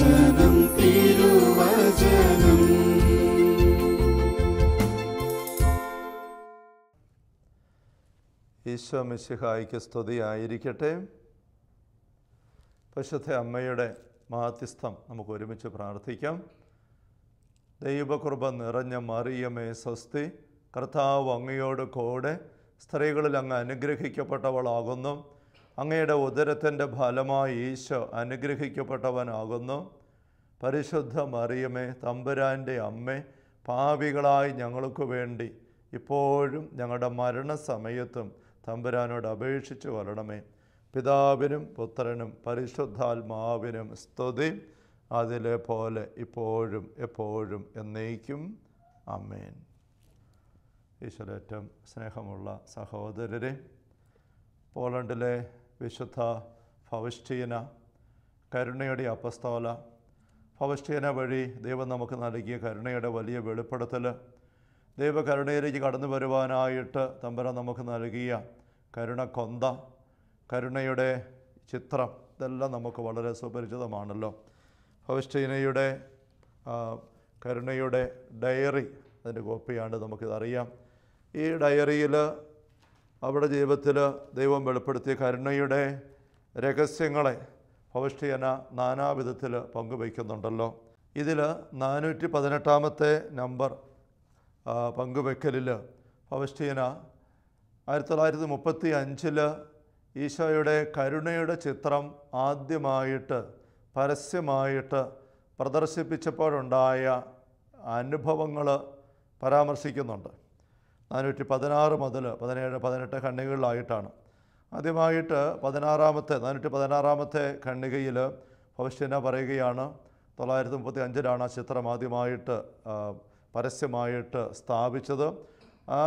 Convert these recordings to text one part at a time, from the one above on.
തിരുവചനം തിരുവചനം. ഈശോ മിശിഹായിക്ക് സ്തുതിയായിരിക്കട്ടെ. പശുദ്ധ അമ്മയുടെ മാത്യസ്ഥം നമുക്ക് ഒരുമിച്ച് പ്രാർത്ഥിക്കാം. ദൈവകൃപ നിറഞ്ഞ മറിയമേ സ്വസ്തി കർത്താവ് അങ്ങയോട് കൂടെ സ്ത്രീകളിൽ അങ്ങ് അനുഗ്രഹിക്കപ്പെട്ടവളാകുന്നു. അങ്ങയുടെ ഉദരത്തിന്റെ ഫലമായി ഈശോ അനുഗ്രഹിക്കപ്പെട്ടവനാകുന്നു. പരിശുദ്ധ മറിയമേ തമ്പുരാന്റെ അമ്മ പാപികളായി ഞങ്ങൾക്ക് വേണ്ടി ഇപ്പോഴും ഞങ്ങളുടെ മരണസമയത്തും തമ്പുരാനോട് അപേക്ഷിച്ചു വരണമേ. പിതാവിനും പുത്രനും പരിശുദ്ധാത്മാവിനും സ്തുതി. അതിലെ പോലെ ഇപ്പോഴും എപ്പോഴും എന്നേക്കും. അമ്മേൻ ഈശ്വരേറ്റം സ്നേഹമുള്ള സഹോദരരെ പോളണ്ടിലെ വിശുദ്ധ ഭവിഷ്ഠീന കരുണയുടെ അപ്പസ്തോല ഭവിഷ്ഠീന വഴി ദൈവം നമുക്ക് നൽകിയ കരുണയുടെ വലിയ വെളിപ്പെടുത്തൽ ദൈവകരുണയിലേക്ക് കടന്നു വരുവാനായിട്ട് തമ്പര നമുക്ക് നൽകിയ കരുണ കൊന്ത കരുണയുടെ ചിത്രം ഇതെല്ലാം നമുക്ക് വളരെ സുപരിചിതമാണല്ലോ. ഭവിഷ്ഠീനയുടെ കരുണയുടെ ഡയറി അതിന്റെ കോപ്പിയാണ് നമുക്കിതറിയാം. ഈ ഡയറിയിൽ അവിടെ ജീവിതത്തിൽ ദൈവം വെളിപ്പെടുത്തിയ കരുണയുടെ രഹസ്യങ്ങളെ ഭവിഷ്ഠിയന നാനാവിധത്തിൽ പങ്കുവയ്ക്കുന്നുണ്ടല്ലോ. ഇതിൽ നാനൂറ്റി പതിനെട്ടാമത്തെ നമ്പർ പങ്കുവെക്കലിൽ ഭവിഷ്ഠിയന ആയിരത്തി തൊള്ളായിരത്തി മുപ്പത്തി അഞ്ചിൽ ഈശോയുടെ കരുണയുടെ ചിത്രം ആദ്യമായിട്ട് പരസ്യമായിട്ട് പ്രദർശിപ്പിച്ചപ്പോഴുണ്ടായ അനുഭവങ്ങൾ പരാമർശിക്കുന്നുണ്ട്. നാനൂറ്റി പതിനാറ് മുതൽ പതിനേഴ് പതിനെട്ട് ഖണ്ഡികകളിലായിട്ടാണ്. ആദ്യമായിട്ട് പതിനാറാമത്തെ നാനൂറ്റി പതിനാറാമത്തെ ഖണ്ഡികയിൽ ഭവിഷ്യന പറയുകയാണ് തൊള്ളായിരത്തി മുപ്പത്തി അഞ്ചിലാണ് ആ ചിത്രം ആദ്യമായിട്ട് പരസ്യമായിട്ട് സ്ഥാപിച്ചത്. ആ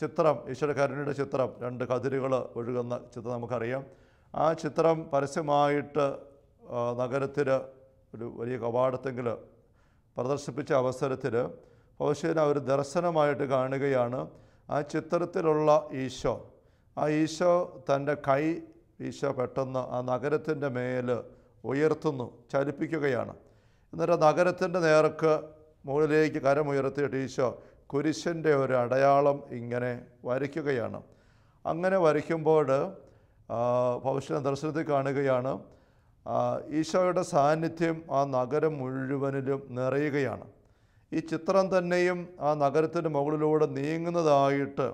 ചിത്രം ഈശ്വര കരുണയുടെ ചിത്രം രണ്ട് കതിരുകൾ ഒഴുകുന്ന ചിത്രം നമുക്കറിയാം. ആ ചിത്രം പരസ്യമായിട്ട് നഗരത്തിൽ ഒരു വലിയ കവാടത്തെങ്കിൽ പ്രദർശിപ്പിച്ച അവസരത്തിൽ പൗശ്യന ഒരു ദർശനമായിട്ട് കാണുകയാണ്. ആ ചിത്രത്തിലുള്ള ഈശോ ആ ഈശോ തന്റെ കൈ ഈശോ പെട്ടെന്ന് ആ നഗരത്തിന്റെ മേൽ ഉയർത്തുന്നു ചലിപ്പിക്കുകയാണ്. എന്നിട്ട് നഗരത്തിന്റെ നേർക്ക് മുകളിലേക്ക് കരമുയർത്തിയിട്ട് ഈശോ കുരിശന്റെ ഒരു അടയാളം ഇങ്ങനെ വരയ്ക്കുകയാണ്. അങ്ങനെ വരയ്ക്കുമ്പോൾ ഭവിഷ്യ ദർശനത്തിൽ കാണുകയാണ് ഈശോയുടെ സാന്നിധ്യം ആ നഗരം മുഴുവനിലും നിറയുകയാണ്. ഈ ചിത്രം തന്നെയും ആ നഗരത്തിന്റെ മുകളിലൂടെ നീങ്ങുന്നതായിട്ട്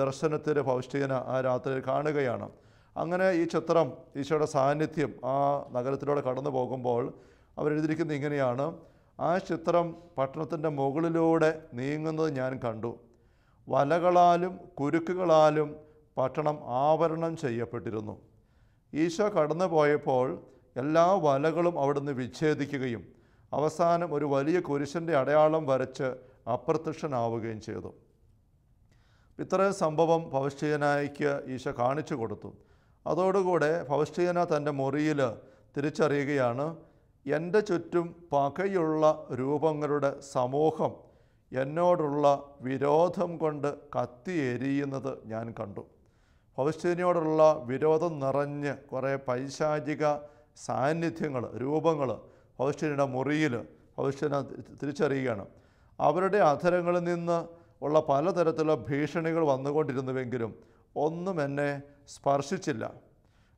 ദർശനത്തിന് ദർശനത്തിൽ ആ രാത്രിയിൽ കാണുകയാണ്. അങ്ങനെ ഈ ചിത്രം ഈശോയുടെ സാന്നിധ്യം ആ നഗരത്തിലൂടെ കടന്നു പോകുമ്പോൾ അവരെഴുതിയിരിക്കുന്നത് ഇങ്ങനെയാണ്. ആ ചിത്രം പട്ടണത്തിന്റെ മുകളിലൂടെ നീങ്ങുന്നത് ഞാൻ കണ്ടു. വലകളാലും കുരുക്കുകളാലും പട്ടണം ആവരണം ചെയ്യപ്പെട്ടിരുന്നു. ഈശോ കടന്നു പോയപ്പോൾ എല്ലാ വലകളും അവിടുന്ന് വിച്ഛേദിക്കുകയും അവസാനം ഒരു വലിയ കുരിശന്റെ അടയാളം വരച്ച് അപ്രത്യക്ഷനാവുകയും ചെയ്തു. ഇത്രയും സംഭവം ഭവിഷ്യനായിക്ക് ഈശോ കാണിച്ചു കൊടുത്തു. അതോടുകൂടെ ഭവിഷ്യന തന്റെ മുറിയിൽ തിരിച്ചറിയുകയാണ് എന്റെ ചുറ്റും പകയുള്ള രൂപങ്ങളുടെ സമൂഹം എന്നോടുള്ള വിരോധം കൊണ്ട് കത്തി എരിയുന്നത് ഞാൻ കണ്ടു. ഭവിഷ്ഠീനയോടുള്ള വിരോധം നിറഞ്ഞ് കുറേ പൈശാചിക സാന്നിധ്യങ്ങൾ രൂപങ്ങൾ ഭവിഷ്യനയുടെ മുറിയിൽ ഭവിഷ്യന തിരിച്ചറിയുകയാണ്. അവരുടെ അധരങ്ങളിൽ നിന്ന് ഉള്ള പലതരത്തിലുള്ള ഭീഷണികൾ വന്നുകൊണ്ടിരുന്നുവെങ്കിലും ഒന്നും എന്നെ സ്പർശിച്ചില്ല.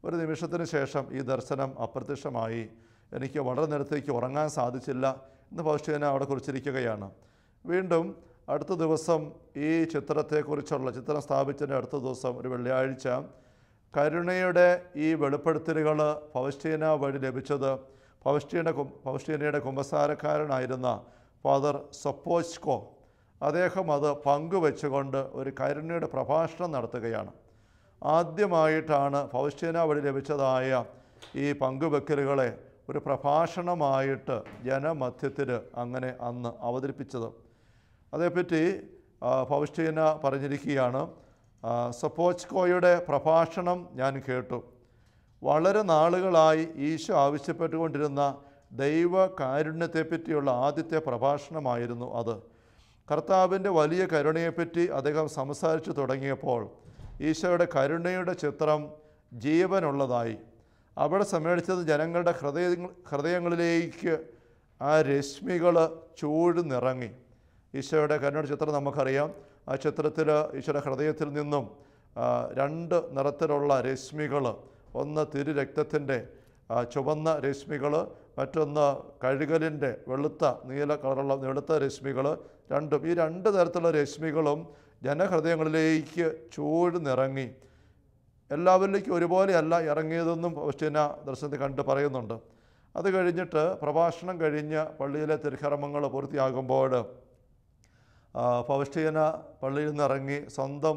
ഒരു നിമിഷത്തിന് ശേഷം ഈ ദർശനം അപ്രത്യക്ഷമായി. എനിക്ക് വളരെ നേരത്തേക്ക് ഉറങ്ങാൻ സാധിച്ചില്ല എന്ന് ഭവിഷ്യന അവിടെ കുറിച്ചിരിക്കുകയാണ്. വീണ്ടും അടുത്ത ദിവസം ഈ ചിത്രത്തെക്കുറിച്ചുള്ള ചിത്രം സ്ഥാപിച്ചതിന്റെ അടുത്ത ദിവസം ഒരു വെള്ളിയാഴ്ച കരുണയുടെ ഈ വെളിപ്പെടുത്തലുകൾ ഫൗസ്റ്റീന വഴി ലഭിച്ചത് പൗസ്റ്റീന പൗസ്റ്റീനയുടെ കുമ്പസാരക്കാരനായിരുന്ന ഫാദർ സൊപ്പോസ്കോ അദ്ദേഹം അത് പങ്കുവെച്ചുകൊണ്ട് ഒരു കരുണയുടെ പ്രഭാഷണം നടത്തുകയാണ്. ആദ്യമായിട്ടാണ് ഫൗസ്റ്റീന വഴി ലഭിച്ചതായ ഈ പങ്കുവെക്കലുകളെ ഒരു പ്രഭാഷണമായിട്ട് ജനമധ്യത്തിൽ അങ്ങനെ അന്ന് അവതരിപ്പിച്ചത്. അതേപ്പറ്റി ഫൗസ്റ്റീന പറഞ്ഞിരിക്കുകയാണ് സപ്പോച്ച്കോയുടെ പ്രഭാഷണം ഞാൻ കേട്ടു. വളരെ നാളുകളായി ഈശോ ആവശ്യപ്പെട്ടുകൊണ്ടിരുന്ന ദൈവ കാരുണ്യത്തെപ്പറ്റിയുള്ള ആദ്യത്തെ പ്രഭാഷണമായിരുന്നു അത്. കർത്താവിന്റെ വലിയ കരുണയെപ്പറ്റി അദ്ദേഹം സംസാരിച്ചു തുടങ്ങിയപ്പോൾ ഈശോയുടെ കരുണയുടെ ചിത്രം ജീവനുള്ളതായി. അവിടെ സമ്മേളിച്ചത് ജനങ്ങളുടെ ഹൃദയ ഹൃദയങ്ങളിലേക്ക് ആ രശ്മികൾ ചൂഴ്ന്നിറങ്ങി ഈശോയുടെ കരുണയുടെ ചിത്രം നമുക്കറിയാം. ആ ചിത്രത്തിൽ ഈശോയുടെ ഹൃദയത്തിൽ നിന്നും രണ്ട് നിറത്തിലുള്ള രശ്മികൾ ഒന്ന് തിരു രക്തത്തിന്റെ ചുവന്ന രശ്മികൾ മറ്റൊന്ന് കഴുകലിന്റെ വെളുത്ത നീല കളറുള്ള വെളുത്ത രശ്മികൾ രണ്ടും. ഈ രണ്ട് തരത്തിലുള്ള രശ്മികളും ജനഹൃദയങ്ങളിലേക്ക് ചൂഴ്ന്നിറങ്ങി എല്ലാവരിലേക്കും ഒരുപോലെയല്ല ഇറങ്ങിയതെന്നും ഓസ്റ്റിന ദർശനത്തിൽ കണ്ട് പറയുന്നുണ്ട്. അത് കഴിഞ്ഞിട്ട് പ്രഭാഷണം കഴിഞ്ഞ് പള്ളിയിലെ തിരുക്കർമ്മങ്ങൾ പൂർത്തിയാകുമ്പോൾ ഫൗസ്റ്റീന പള്ളിയിൽ നിന്ന് ഇറങ്ങി സ്വന്തം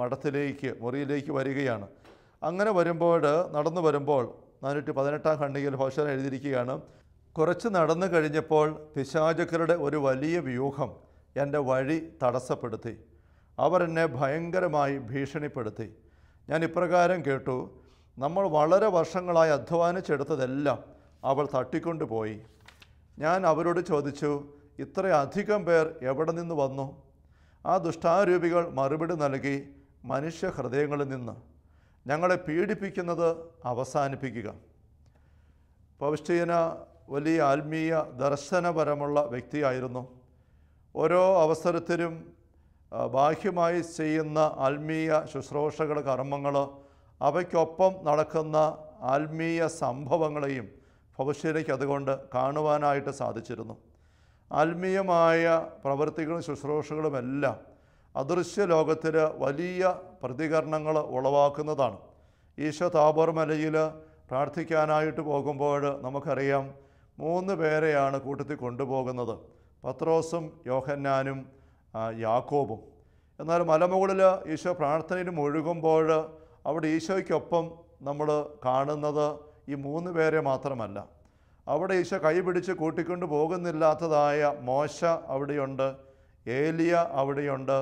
മഠത്തിലേക്ക് മുറിയിലേക്ക് വരികയാണ്. അങ്ങനെ വരുമ്പോൾ നടന്നു വരുമ്പോൾ നാനൂറ്റി പതിനെട്ടാം ഖണ്ഡികയിൽ ഹോഷൻ എഴുതിയിരിക്കുകയാണ്. കുറച്ച് നടന്നു കഴിഞ്ഞപ്പോൾ പിശാചുക്കളുടെ ഒരു വലിയ വ്യൂഹം എന്റെ വഴി തടസ്സപ്പെടുത്തി. അവർ എന്നെ ഭയങ്കരമായി ഭീഷണിപ്പെടുത്തി. ഞാൻ ഇപ്രകാരം കേട്ടു. നമ്മൾ വളരെ വർഷങ്ങളായി അധ്വാനിച്ചെടുത്തതെല്ലാം അവൾ തട്ടിക്കൊണ്ടുപോയി. ഞാൻ അവരോട് ചോദിച്ചു ഇത്രയധികം പേർ എവിടെ നിന്ന് വന്നു? ആ ദുഷ്ടാരൂപികൾ മറുപടി നൽകി മനുഷ്യ ഹൃദയങ്ങളിൽ നിന്ന്. ഞങ്ങളെ പീഡിപ്പിക്കുന്നത് അവസാനിപ്പിക്കുക. പൗഷ്ടീന വലിയ ആത്മീയ ദർശനപരമുള്ള വ്യക്തിയായിരുന്നു. ഓരോ അവസരത്തിലും ബാഹ്യമായി ചെയ്യുന്ന ആത്മീയ ശുശ്രൂഷകൾ കർമ്മങ്ങൾ അവയ്ക്കൊപ്പം നടക്കുന്ന ആത്മീയ സംഭവങ്ങളെയും ഭവിഷ്യയിലേക്ക് അതുകൊണ്ട് കാണുവാനായിട്ട് സാധിച്ചിരുന്നു. ആത്മീയമായ പ്രവൃത്തികളും ശുശ്രൂഷകളുമെല്ലാം അദൃശ്യ ലോകത്തിൽ വലിയ പ്രതികരണങ്ങൾ ഉളവാക്കുന്നതാണ്. ഈശോ താബോർ മലയിൽ പ്രാർത്ഥിക്കാനായിട്ട് പോകുമ്പോൾ നമുക്കറിയാം മൂന്ന് പേരെയാണ് കൂട്ടത്തിൽ കൊണ്ടുപോകുന്നത്. പത്രോസും യോഹന്നാനും യാക്കോബും. എന്നാൽ മലമുകളിൽ ഈശോ പ്രാർത്ഥനയിൽ മുഴുകുമ്പോൾ അവിടെ ഈശോയ്ക്കൊപ്പം നമ്മൾ കാണുന്നത് ഈ മൂന്ന് പേരെ മാത്രമല്ല. അവിടെ ഈശോ കൈപിടിച്ച് കൂട്ടിക്കൊണ്ട് പോകുന്നില്ലാത്തതായ മോശ അവിടെയുണ്ട് ഏലിയ അവിടെയുണ്ട്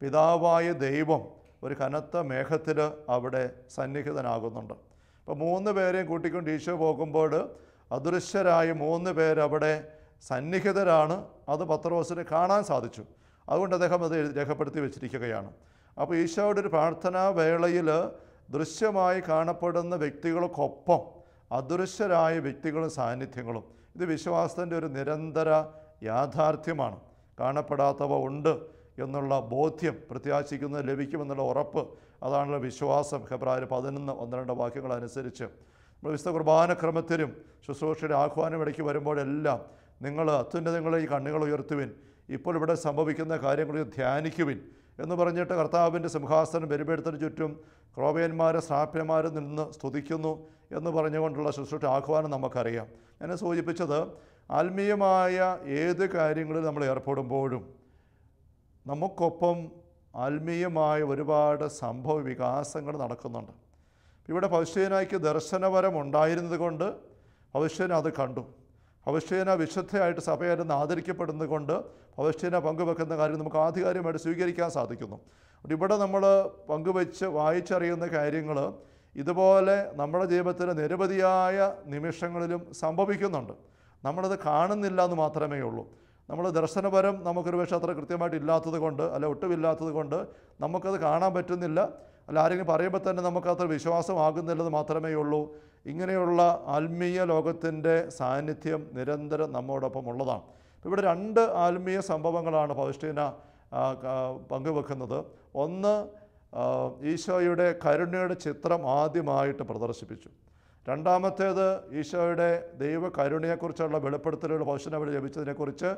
പിതാവായ ദൈവം ഒരു കനത്ത മേഘത്തിൽ അവിടെ സന്നിഹിതനാകുന്നുണ്ട്. അപ്പോൾ മൂന്ന് പേരെയും കൂട്ടിക്കൊണ്ട് ഈശോ പോകുമ്പോൾ അദൃശ്യരായ മൂന്ന് പേരവിടെ സന്നിഹിതരാണ്. അത് പത്രോസിന് കാണാൻ സാധിച്ചു. അതുകൊണ്ട് അദ്ദേഹം അത് രേഖപ്പെടുത്തി വെച്ചിരിക്കുകയാണ്. അപ്പോൾ ഈശോയുടെ ഒരു പ്രാർത്ഥനാ വേളയിൽ ദൃശ്യമായി കാണപ്പെടുന്ന വ്യക്തികൾക്കൊപ്പം അദൃശ്യരായ വ്യക്തികളും സാന്നിധ്യങ്ങളും. ഇത് വിശ്വാസത്തിന്റെ ഒരു നിരന്തര യാഥാർത്ഥ്യമാണ്. കാണപ്പെടാത്തവ ഉണ്ട്. എന്നുള്ള ബോധ്യം പ്രത്യാശിക്കുന്നത് ലഭിക്കുമെന്നുള്ള ഉറപ്പ് അതാണല്ലോ വിശ്വാസം. ഹെബ്രായർ പതിനൊന്ന് ഒന്ന് രണ്ട് വാക്യങ്ങൾ അനുസരിച്ച് നമ്മൾ വിശുദ്ധ കുർബാനക്രമത്തിലും ശുശ്രൂഷയുടെ ആഹ്വാനം ഇടയ്ക്ക് വരുമ്പോഴെല്ലാം നിങ്ങൾ അത്യുന്നതങ്ങളെ ഈ കണ്ണുകൾ ഉയർത്തുവിൻ. ഇപ്പോൾ ഇവിടെ സംഭവിക്കുന്ന കാര്യങ്ങൾ ധ്യാനിക്കുവിൻ എന്ന് പറഞ്ഞിട്ട് കർത്താവിന്റെ സിംഹാസനം ബലിപീഠത്തിന് ചുറ്റും ക്രോവേന്മാരെ ശ്രാപ്യന്മാരും നിന്ന് സ്തുതിക്കുന്നു എന്ന് പറഞ്ഞുകൊണ്ടുള്ള ശുശ്രൂഷ ആഹ്വാനം നമുക്കറിയാം. ഞാൻ സൂചിപ്പിച്ചത് ആത്മീയമായ ഏത് കാര്യങ്ങളിൽ നമ്മൾ ഏർപ്പെടുമ്പോഴും നമുക്കൊപ്പം ആത്മീയമായ ഒരുപാട് സംഭവ വികാസങ്ങൾ നടക്കുന്നുണ്ട്. ഇവിടെ ഭവിഷ്യനായിക്ക് ദർശനപരം ഉണ്ടായിരുന്നത് കൊണ്ട് പൗശ്യന അത് കണ്ടു. ഭവിഷ്യന വിശുദ്ധയായിട്ട് സഭയിൽ നിന്ന് ആദരിക്കപ്പെടുന്നത് കൊണ്ട് ഭവിഷ്യന പങ്കുവെക്കുന്ന കാര്യം നമുക്ക് ആധികാരികമായിട്ട് സ്വീകരിക്കാൻ സാധിക്കുന്നു. ഇവിടെ നമ്മൾ പങ്കുവെച്ച് വായിച്ചറിയുന്ന കാര്യങ്ങൾ ഇതുപോലെ നമ്മുടെ ജീവിതത്തിലെ നിരവധിയായ നിമിഷങ്ങളിലും സംഭവിക്കുന്നുണ്ട്. നമ്മളത് കാണുന്നില്ല എന്ന് മാത്രമേ ഉള്ളൂ. നമ്മൾ ദർശനപരം നമുക്കൊരു പക്ഷേ അത്ര കൃത്യമായിട്ട് ഇല്ലാത്തത് കൊണ്ട് അല്ല ഒട്ടുമില്ലാത്തത് കൊണ്ട് നമുക്കത് കാണാൻ പറ്റുന്നില്ല. അല്ല ആരെങ്കിലും പറയുമ്പോൾ തന്നെ നമുക്കത്ര വിശ്വാസമാകുന്നില്ലെന്ന് മാത്രമേ ഉള്ളൂ. ഇങ്ങനെയുള്ള ആത്മീയ ലോകത്തിന്റെ സാന്നിധ്യം നിരന്തരം നമ്മോടൊപ്പം ഉള്ളതാണ്. ഇവിടെ രണ്ട് ആത്മീയ സംഭവങ്ങളാണ് പൗസ്റ്റീന പങ്കുവെക്കുന്നത്. ഒന്ന് ഈശോയുടെ കരുണയുടെ ചിത്രം ആദ്യമായിട്ട് പ്രദർശിപ്പിച്ചു. രണ്ടാമത്തേത് ഈശോയുടെ ദൈവകരുണയെക്കുറിച്ചുള്ള വെളിപ്പെടുത്തലുകൾ വഴി ലഭിച്ചതിനെക്കുറിച്ച്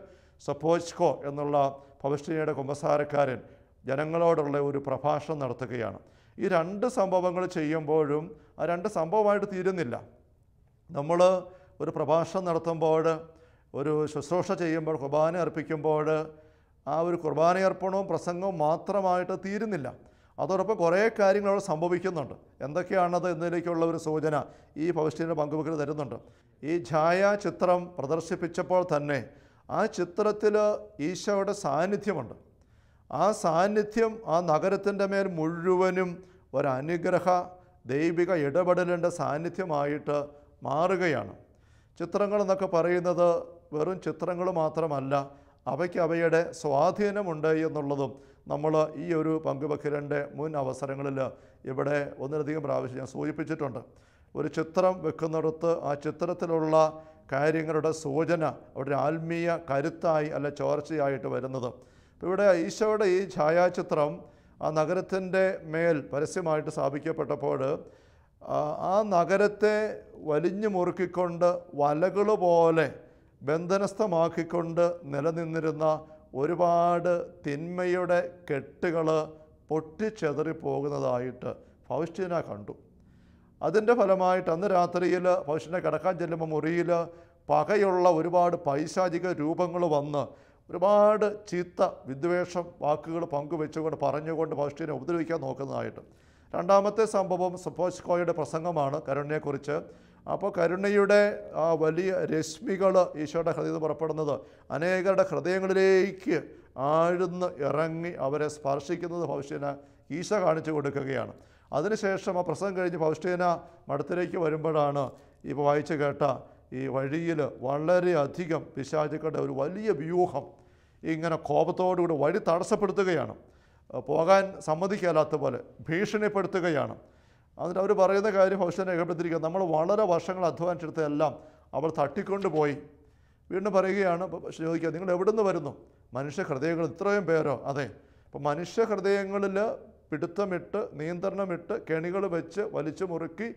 സപ്പോസ്കോ എന്നുള്ള പൗഷ്ടനയുടെ കുമ്പസാരക്കാരൻ ജനങ്ങളോടുള്ള ഒരു പ്രഭാഷണം നടത്തുകയാണ്. ഈ രണ്ട് സംഭവങ്ങൾ ചെയ്യുമ്പോഴും ആ രണ്ട് സംഭവമായിട്ട് തീരുന്നില്ല. നമ്മൾ ഒരു പ്രഭാഷണം നടത്തുമ്പോൾ ഒരു ശുശ്രൂഷ ചെയ്യുമ്പോൾ കുർബാന അർപ്പിക്കുമ്പോൾ ആ ഒരു കുർബാനയർപ്പണവും പ്രസംഗവും മാത്രമായിട്ട് തീരുന്നില്ല. അതോടൊപ്പം കുറേ കാര്യങ്ങൾ അവിടെ സംഭവിക്കുന്നുണ്ട്. എന്തൊക്കെയാണത് എന്നതിലേക്കുള്ള ഒരു സൂചന ഈ പൗഷ്ടിന്റെ പങ്കുവെക്കൽ തരുന്നുണ്ട്. ഈ ഛായാചിത്രം പ്രദർശിപ്പിച്ചപ്പോൾ തന്നെ ആ ചിത്രത്തിൽ ഈശോയുടെ സാന്നിധ്യമുണ്ട്. ആ സാന്നിധ്യം ആ നഗരത്തിന്റെ മേൽ മുഴുവനും ഒരനുഗ്രഹ ദൈവിക ഇടപെടലിന്റെ സാന്നിധ്യമായിട്ട് മാറുകയാണ്. ചിത്രങ്ങൾ എന്നൊക്കെ പറയുന്നത് വെറും ചിത്രങ്ങൾ മാത്രമല്ല അവയ്ക്ക് അവയുടെ സ്വാധീനമുണ്ട് എന്നുള്ളതും നമ്മൾ ഈ ഒരു പങ്കുവെക്കലിന്റെ മുൻ അവസരങ്ങളിൽ ഇവിടെ ഒന്നിലധികം പ്രാവശ്യം ഞാൻ സൂചിപ്പിച്ചിട്ടുണ്ട്. ഒരു ചിത്രം വെക്കുന്നിടത്ത് ആ ചിത്രത്തിലുള്ള കാര്യങ്ങളുടെ സൂചന അവിടെ ആത്മീയ കരുത്തായി അല്ല ചോർച്ചയായിട്ട് വരുന്നത്. ഇവിടെ ഈശോയുടെ ഈ ഛായാചിത്രം ആ നഗരത്തിന്റെ മേൽ പരസ്യമായിട്ട് സ്ഥാപിക്കപ്പെട്ടപ്പോൾ ആ നഗരത്തെ വലിഞ്ഞു മുറുക്കിക്കൊണ്ട് വലകൾ പോലെ ബന്ധനസ്ഥമാക്കിക്കൊണ്ട് നിലനിന്നിരുന്ന ഒരുപാട് തിന്മയുടെ കെട്ടുകൾ പൊട്ടിച്ചെതറി പോകുന്നതായിട്ട് ഫൗസ്റ്റീന കണ്ടു. അതിന്റെ ഫലമായിട്ട് അന്ന് രാത്രിയിൽ ഫൗഷ്ടിനെ കിടക്കാൻ ചെല്ലുമ്പോൾ മുറിയിൽ പകയുള്ള ഒരുപാട് പൈശാചിക രൂപങ്ങൾ വന്ന് ഒരുപാട് ചീത്ത വിദ്വേഷം വാക്കുകൾ പങ്കുവെച്ചുകൊണ്ട് പറഞ്ഞുകൊണ്ട് ഫൗഷ്ടിനെ ഉപദ്രവിക്കാൻ നോക്കുന്നതായിട്ട്. രണ്ടാമത്തെ സംഭവം സപ്പോസ്കോയുടെ പ്രസംഗമാണ് കരുണയെക്കുറിച്ച്. അപ്പോൾ കരുണയുടെ ആ വലിയ രശ്മികൾ ഈശോയുടെ ഹൃദയത്തിൽ പുറപ്പെടുന്നത് അനേകരുടെ ഹൃദയങ്ങളിലേക്ക് ആഴ്ന്ന് ഇറങ്ങി അവരെ സ്പർശിക്കുന്നത് ഭവിഷ്യന ഈശോ കാണിച്ചു കൊടുക്കുകയാണ്. അതിനുശേഷം ആ പ്രസംഗം കഴിഞ്ഞ് ഭവിഷ്യന മഠത്തിലേക്ക് വരുമ്പോഴാണ് ഇപ്പോൾ വായിച്ചു കേട്ട ഈ വഴിയിൽ വളരെയധികം പിശാചുക്കളുടെ ഒരു വലിയ വ്യൂഹം ഇങ്ങനെ കോപത്തോടുകൂടി വഴി തടസ്സപ്പെടുത്തുകയാണ്. പോകാൻ സമ്മതിക്കാത്ത പോലെ ഭീഷണിപ്പെടുത്തുകയാണ്. എന്നിട്ട് അവർ പറയുന്ന കാര്യം ഭവിഷ്യനെ രേഖപ്പെടുത്തിയിരിക്കുക. നമ്മൾ വളരെ വർഷങ്ങൾ അധ്വാനിച്ചെടുത്തതെല്ലാം അവർ തട്ടിക്കൊണ്ടുപോയി വീണ്ടും പറയുകയാണ് ചോദിക്കുക നിങ്ങൾ എവിടെ നിന്ന് വരുന്നു? മനുഷ്യ ഹൃദയങ്ങൾ ഇത്രയും പേരോ? അതെ. അപ്പോൾ മനുഷ്യ ഹൃദയങ്ങളിൽ പിടുത്തമിട്ട് നിയന്ത്രണമിട്ട് കെണികൾ വെച്ച് വലിച്ചു മുറുക്കി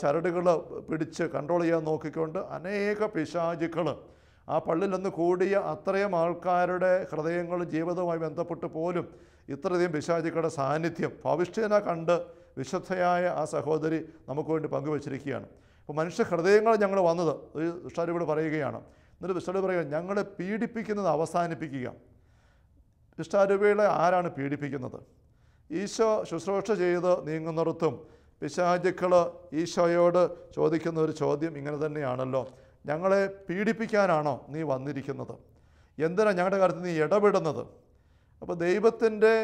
ചരടുകൾ പിടിച്ച് കൺട്രോൾ ചെയ്യാൻ നോക്കിക്കൊണ്ട് അനേക പിശാചുക്കൾ. ആ പള്ളിയിൽ നിന്ന് കൂടിയ അത്രയും ആൾക്കാരുടെ ഹൃദയങ്ങളും ജീവിതവുമായി ബന്ധപ്പെട്ട് പോലും ഇത്രയധികം പിശാചുക്കളുടെ സാന്നിധ്യം. ഭവിഷ്യന കണ്ട് വിശുദ്ധയായ ആ സഹോദരി നമുക്ക് വേണ്ടി പങ്കുവച്ചിരിക്കുകയാണ്. അപ്പോൾ മനുഷ്യ ഹൃദയങ്ങൾ ഞങ്ങൾ വന്നത് ഒരു ദുഷ്ടാരൂപയോട് പറയുകയാണ്. എന്നിട്ട് ദുഷ്ടാരൂപ പറയുക ഞങ്ങളെ പീഡിപ്പിക്കുന്നത് അവസാനിപ്പിക്കുക. ദുഷ്ടാരൂപകളെ ആരാണ് പീഡിപ്പിക്കുന്നത്? ഈശോ ശുശ്രൂഷ ചെയ്ത് നീങ്ങുന്നിടത്തും പിശാചുക്കൾ ഈശോയോട് ചോദിക്കുന്ന ഒരു ചോദ്യം ഇങ്ങനെ തന്നെയാണല്ലോ. ഞങ്ങളെ പീഡിപ്പിക്കാനാണോ നീ വന്നിരിക്കുന്നത്? എന്തിനാണ് ഞങ്ങളുടെ കാര്യത്തിൽ നീ ഇടപെടുന്നത്? അപ്പോൾ ദൈവത്തിന്റെ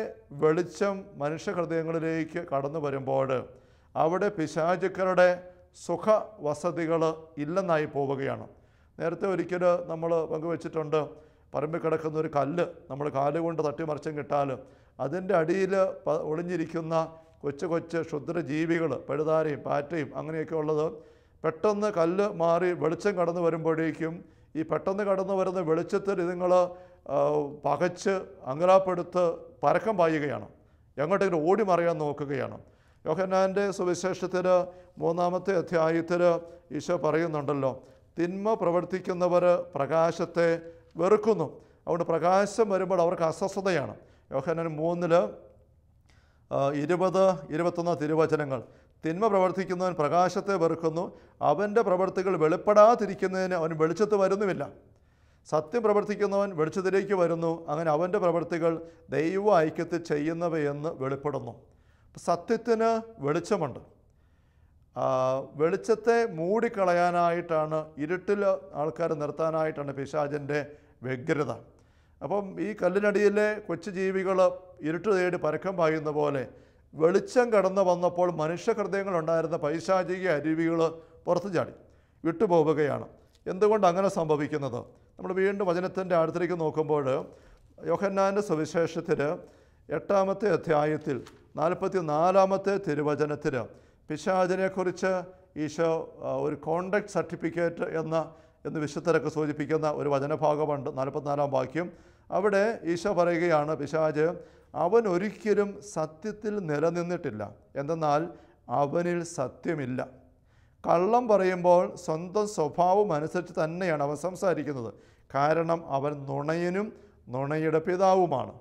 വെളിച്ചം മനുഷ്യഹൃദയങ്ങളിലേക്ക് കടന്നു വരുമ്പോൾ അവിടെ പിശാചുക്കളുടെ സുഖ വസതികൾ ഇല്ലെന്നായി പോവുകയാണ്. നേരത്തെ ഒരിക്കൽ നമ്മൾ പങ്കുവച്ചിട്ടുണ്ട് പറമ്പിൽ കിടക്കുന്ന ഒരു കല്ല് നമ്മൾ കാലുകൊണ്ട് തട്ടിമറിച്ചും കിട്ടാൽ അതിന്റെ അടിയിൽ ഒളിഞ്ഞിരിക്കുന്ന കൊച്ചു കൊച്ചു ക്ഷുദ്രജീവികൾ പഴുതാരയും പാറ്റയും അങ്ങനെയൊക്കെ ഉള്ളത് പെട്ടെന്ന് കല്ല് മാറി വെളിച്ചം കടന്നു വരുമ്പോഴേക്കും ഈ പെട്ടെന്ന് കടന്നു വരുന്ന വെളിച്ചത്തിൽ ഇതുങ്ങൾ പകച്ച് അങ്കലാപ്പെടുത്ത് പരക്കം പായുകയാണ്. എങ്ങോട്ടെങ്കിലും ഓടി മറിയാൻ നോക്കുകയാണ്. യോഹന്നാന്റെ സുവിശേഷത്തിൽ മൂന്നാമത്തെ അധ്യായത്തിൽ ഈശോ പറയുന്നുണ്ടല്ലോ തിന്മ പ്രവർത്തിക്കുന്നവർ പ്രകാശത്തെ വെറുക്കുന്നു. അതുകൊണ്ട് പ്രകാശം വരുമ്പോൾ അവർക്ക് അസ്വസ്ഥതയാണ്. യോഹന്നാൻ മൂന്നിൽ ഇരുപത് ഇരുപത്തൊന്ന് തിരുവചനങ്ങൾ. തിന്മ പ്രവർത്തിക്കുന്നവൻ പ്രകാശത്തെ വെറുക്കുന്നു. അവന്റെ പ്രവർത്തികൾ വെളിപ്പെടാതിരിക്കുന്നതിന് അവൻ വെളിച്ചത്ത് വരുന്നുമില്ല. സത്യം പ്രവർത്തിക്കുന്നവൻ വെളിച്ചത്തിലേക്ക് വരുന്നു. അങ്ങനെ അവന്റെ പ്രവർത്തികൾ ദൈവ ഐക്യത്തിൽ ചെയ്യുന്നവയെന്ന് വെളിപ്പെടുന്നു. സത്യത്തിന് വെളിച്ചമുണ്ട്. വെളിച്ചത്തെ മൂടിക്കളയാനായിട്ടാണ് ഇരുട്ടിൽ ആൾക്കാർ നിർത്താനായിട്ടാണ് പിശാചിന്റെ വ്യഗ്രത. അപ്പം ഈ കല്ലിനടിയിലെ കൊച്ചു ജീവികൾ ഇരുട്ട് തേടി പരക്കം പായുന്ന പോലെ വെളിച്ചം കടന്നു വന്നപ്പോൾ മനുഷ്യ ഹൃദയങ്ങളുണ്ടായിരുന്ന പൈശാചിക അരുവികൾ പുറത്തു ചാടി വിട്ടുപോവുകയാണ്. എന്തുകൊണ്ട് അങ്ങനെ സംഭവിക്കുന്നത്? നമ്മൾ വീണ്ടും വചനത്തിന്റെ അടുത്തേക്ക് നോക്കുമ്പോൾ യോഹന്നാന്റെ സുവിശേഷത്തിൽ എട്ടാമത്തെ അധ്യായത്തിൽ നാൽപ്പത്തി നാലാമത്തെ തിരുവചനത്തിൽ പിശാചിനെക്കുറിച്ച് ഈശോ ഒരു കോണ്ടക്ട് സർട്ടിഫിക്കറ്റ് എന്ന എന്ന് വിശുദ്ധരൊക്കെ സൂചിപ്പിക്കുന്ന ഒരു വചനഭാഗമുണ്ട് നാൽപ്പത്തിനാലാം വാക്യം. അവിടെ ഈശോ പറയുകയാണ് പിശാജ് അവൻ ഒരിക്കലും സത്യത്തിൽ നിലനിന്നിട്ടില്ല. എന്തെന്നാൽ അവനിൽ സത്യമില്ല. കള്ളം പറയുമ്പോൾ സ്വന്തം സ്വഭാവം അനുസരിച്ച് തന്നെയാണ് അവൻ സംസാരിക്കുന്നത്. കാരണം അവൻ നുണയനും നുണയുടെ പിതാവുമാണ്.